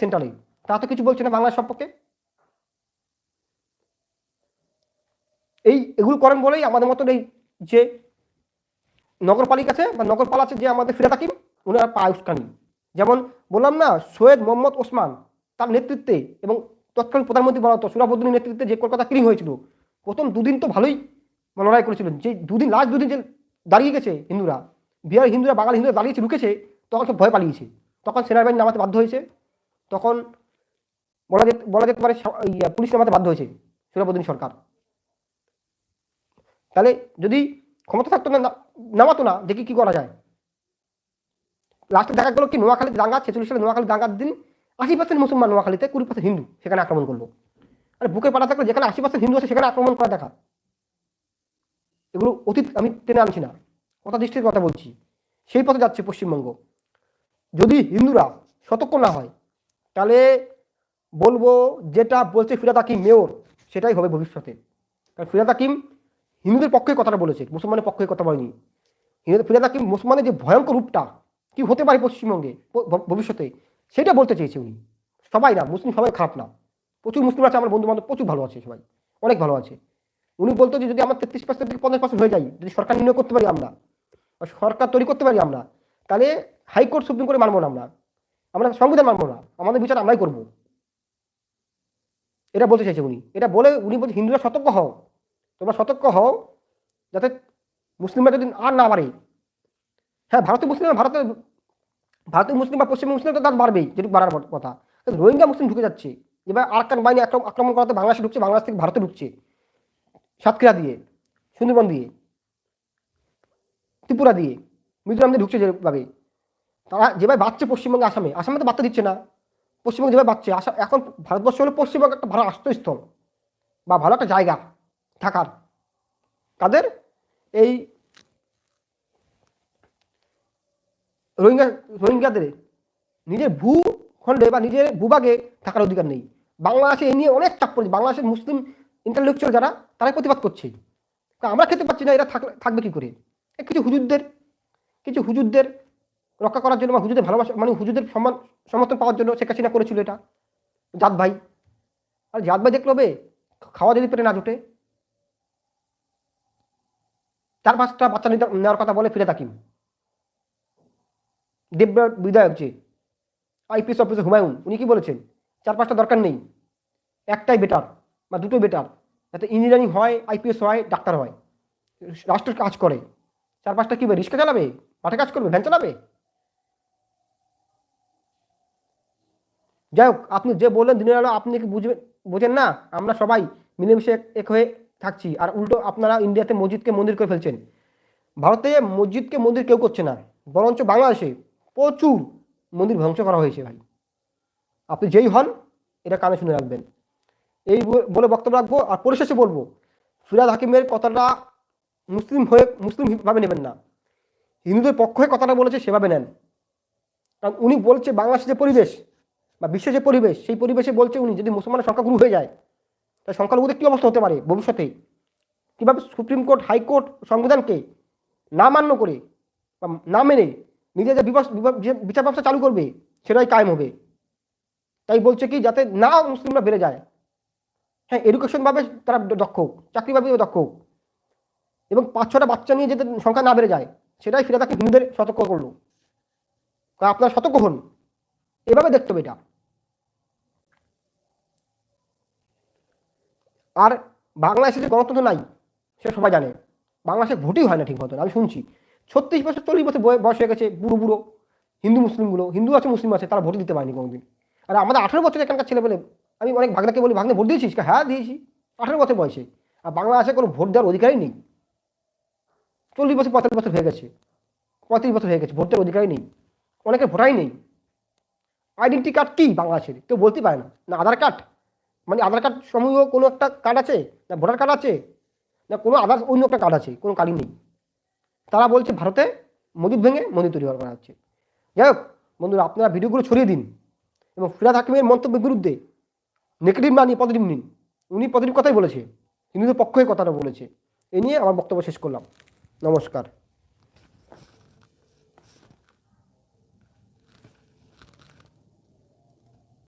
সেন্ট্রালে তা তো কিছু বলছে না বাংলাদেশ সম্পর্কে? এই এগুলো করেন বলেই আমাদের মতন এই যে নগরপালিকা আছে বা নগরপাল আছে যে আমাদের ফিরে থাকিম ওনারা পায় উস্কানি। যেমন বললাম না, সৈয়দ মোহাম্মদ ওসমান তার নেতৃত্বে এবং তৎকালীন প্রধানমন্ত্রী বলা হতো সুরাবদ্দিনের নেতৃত্বে যে কলকাতা কিলিং হয়েছিল, প্রথম দুদিন তো ভালোই লড়াই করেছিলেন। যে দুদিন লাস্ট দুদিন যে দাঁড়িয়ে গেছে হিন্দুরা বিহার হিন্দুরা, বাঙালি হিন্দুরা দাঁড়িয়েছে ঢুকেছে, তখন সব ভয় পালিয়েছে। তখন সেনাবাহিনী নামাতে বাধ্য হয়েছে। তখন বলা যেতে বলা যেতে পারে পুলিশ নামাতে বাধ্য হয়েছে সুরাবদ্দিন সরকার। তাহলে যদি ক্ষমতা থাকতো না- নামাতো না, দেখি কি করা যায়। লাস্টে দেখা গেলো কি, নোয়াখালীতে দাঙ্গা, ছেচল্লিশ সালে নোয়াখালী দাঙ্গার দিন আশি পার্সেন্ট মুসলমান নোয়াখালীতে, কুড়ি পার্সেন্ট হিন্দু সেখানে আক্রমণ করল। আর বুকে পাড়া থাকলে যেখানে আশি পার্সেন্ট হিন্দু আছে সেখানে আক্রমণ করা দেখা। এগুলো অতীত আমি টেনে আনছি না। কথা দৃষ্টির কথা বলছি। সেই পথে যাচ্ছে পশ্চিমবঙ্গ। যদি হিন্দুরা সতর্ক না হয় তাহলে বলব যেটা বলছে ফিরাদ হাকিম মেয়র, সেটাই হবে ভবিষ্যতে। কারণ ফিরাদ হাকিম হিন্দুদের পক্ষে কথাটা বলেছে, মুসলমানের পক্ষে কথা বলেনি। হিন্দু ফিরাদ হাকিম মুসলমানের যে ভয়ঙ্কর রূপটা, কি হতে পারে পশ্চিমবঙ্গে ভবিষ্যতে, সেটা বলতে চেয়েছে উনি। সবাই না, মুসলিম সবাই খারাপ না। প্রচুর মুসলিম আছে, আমার বন্ধু বান্ধব প্রচুর ভালো আছে সবাই, অনেক ভালো আছে। উনি বলতো যে যদি আমার তেত্রিশ পার্সেন্ট থেকে পঞ্চাশ পার্সেন্ট হয়ে যায়, যদি সরকার নির্ণয় করতে পারি আমরা সরকার তৈরি করতে পারি আমরা, তাহলে হাইকোর্ট সুপ্রিম কোর্টে মানবো না আমরা। আমরা সংবিধান মানবো না, আমাদের বিচার আমরাই করব। এটা বলতে চাইছে উনি। এটা বলে উনি বলছে, হিন্দুরা সতর্ক হও। তোমরা সতর্ক হও যাতে মুসলিমরা যদি আর না বাড়ে। হ্যাঁ ভারতীয় মুসলিম, ভারতের ভারতীয় মুসলিম বা পশ্চিম মুসলিম তো তার বাড়বেই, যেটুকু বাড়ার কথা। রোহিঙ্গা মুসলিম ঢুকে যাচ্ছে। এবার আরাকান বাহিনী আক্রমণ করাতে বাংলাদেশে ঢুকছে, বাংলাদেশ থেকে ভারতে ঢুকছে। সাতক্ষীরা দিয়ে, সুন্দরবন দিয়ে, ত্রিপুরা দিয়ে, মিজোরাম দিয়ে ঢুকছে যেভাবে। তারা যেভাবে বাচ্চে পশ্চিমবঙ্গে আসামে আসামে তো বার্তা দিচ্ছে না। পশ্চিমবঙ্গে যেভাবে বাচ্চে আসা এখন ভারতবর্ষ হলো পশ্চিমবঙ্গ একটা ভালো আশ্রয়স্থল বা ভালো একটা জায়গা থাকার। তাদের এই রোহিঙ্গা, রোহিঙ্গাদের। নিজের ভূখণ্ডে বা নিজের ভূভাগে থাকার অধিকার নেই। বাংলাদেশে এই নিয়ে অনেক চাপ পড়েছে। বাংলাদেশের মুসলিম ইন্টালেকচুয়াল যারা, তারাই প্রতিবাদ করছে। আমরা খেতে পাচ্ছি না, এরা থাকবে কী করে? কিছু হুজুরদের কিছু হুজুরদের রক্ষা করার জন্য বা হুজুদের ভালোবাসা মানে হুজুদের সম্মান, সমর্থন পাওয়ার জন্য শেখ হাসিনা করেছিল এটা। জাত ভাই। আর জাত ভাই দেখল হবে খাওয়া যদি পেটে না জোটে। চার পাঁচটা বাচ্চা নেওয়ার কথা বলে ফিরে থাকিম দেব বিধায়ক যে আইপিএস অফিসার হুমায়ুন, উনি কি বলেছেন? চার পাঁচটা দরকার নেই। একটাই বেটার, বা দুটোই বেটার, যাতে ইঞ্জিনিয়ারিং হয় আইপিএস হয়, ডাক্তার হয়। রাষ্ট্রের কাজ করে। চার পাঁচটা কি রিক্সা চালাবে? মাঠে কাজ করবে? ভ্যান চালাবে? যাই হোক, আপনি যে বললেন দিনের আলো, আপনি কি বুঝবেন, বোঝেন না? আমরা সবাই মিলেমিশে এক- হয়ে থাকছি। আর উল্টো আপনারা ইন্ডিয়াতে মসজিদকে মন্দির করে ফেলছেন। ভারতে মসজিদকে মন্দির কেউ করছে না, বরঞ্চ বাংলাদেশে প্রচুর মন্দির ধ্বংস করা হয়েছে ভাই। আপনি যেই হন, এটা কানে শুনে রাখবেন। এই বলে বক্তব্য রাখব, আর পরিশেষে বলব, ফিরাদ হাকিমের কথাটা মুসলিম হয়ে মুসলিমভাবে নেবেন না। হিন্দুদের পক্ষ হয়ে কথাটা বলেছে, সেভাবে নেন। কারণ উনি বলছে বাংলাদেশের যে পরিবেশ বা বিশ্বের যে পরিবেশ, সেই পরিবেশে বলছে উনি যদি মুসলমানের সংখ্যাগুরু হয়ে যায় তাহলে সংখ্যালঘুদের কী অবস্থা হতে পারে ভবিষ্যতে কীভাবে সুপ্রিম কোর্ট হাইকোর্ট সংবিধানকে না মান্য করে বা না মেনে নিজে যে বিচার ব্যবস্থা চালু করবে, সেটাই কায়েম হবে। তাই বলছে কি, যাতে না মুসলিমরা বেড়ে যায়। হ্যাঁ এডুকেশনভাবে তারা দক্ষ চাকরিভাবে দক্ষ এবং পাঁচ, ছটা বাচ্চা নিয়ে যাতে সংখ্যা না বেড়ে যায়, সেটাই ফিরে তাকে হিন্দুদের সতর্ক করল। আপনারা সতর্ক হন। এভাবে দেখতে হবে এটা। আর বাংলাদেশে যে গণতন্ত্র নাই সেটা সবাই জানে। বাংলাদেশে ভোটই হয় না ঠিক মতন, আমি শুনছি। ছত্রিশ বছর, চল্লিশ বছর বয়স হয়ে গেছে, বুড়ো বুড়ো, হিন্দু, মুসলিমগুলো, হিন্দু আছে, মুসলিম আছে, তারা ভোট দিতে পারেনি কোনোদিন। আর আমাদের আঠেরো বছর এখানকার ছেলে বলে আমি অনেক ভাগনাকে বলি, ভাগনে ভোট দিয়েছিস? হ্যাঁ দিয়েছি। আঠেরো বছর বয়সে। আর বাংলাদেশে কোনো ভোট দেওয়ার অধিকারই নেই। চল্লিশ বছর, পঁয়তাল্লিশ বছর হয়ে গেছে। পঁয়ত্রিশ বছর হয়ে গেছে, ভোট দেওয়ার অধিকারই নেই। অনেকের ভোটারই নেই। আইডেন্টি কার্ড কি বাংলাদেশের কেউ বলতে পারে না। না আধার কার্ড? মানে আধার কার্ড সমূহ কোনো একটা কার্ড আছে? না ভোটার কার্ড আছে? না কোনো আধার, অন্য একটা কার্ড আছে? কোনো কার্ডই নেই। তারা বলছে ভারতে মসজিদ ভেঙে মন্দির তৈরি করা হচ্ছে। যাই হোক, বন্ধুরা, আপনারা ভিডিওগুলো ছড়িয়ে দিন এবং ফিরাদ হাকিমের মন্তব্যের বিরুদ্ধে নেগেটিভ না নিয়ে পজিটিভ নিন উনি পজিটিভ কথাই বলেছে। হিন্দুদের পক্ষে কথাটা বলেছে। এ নিয়ে আমার বক্তব্য শেষ করলাম। নমস্কার।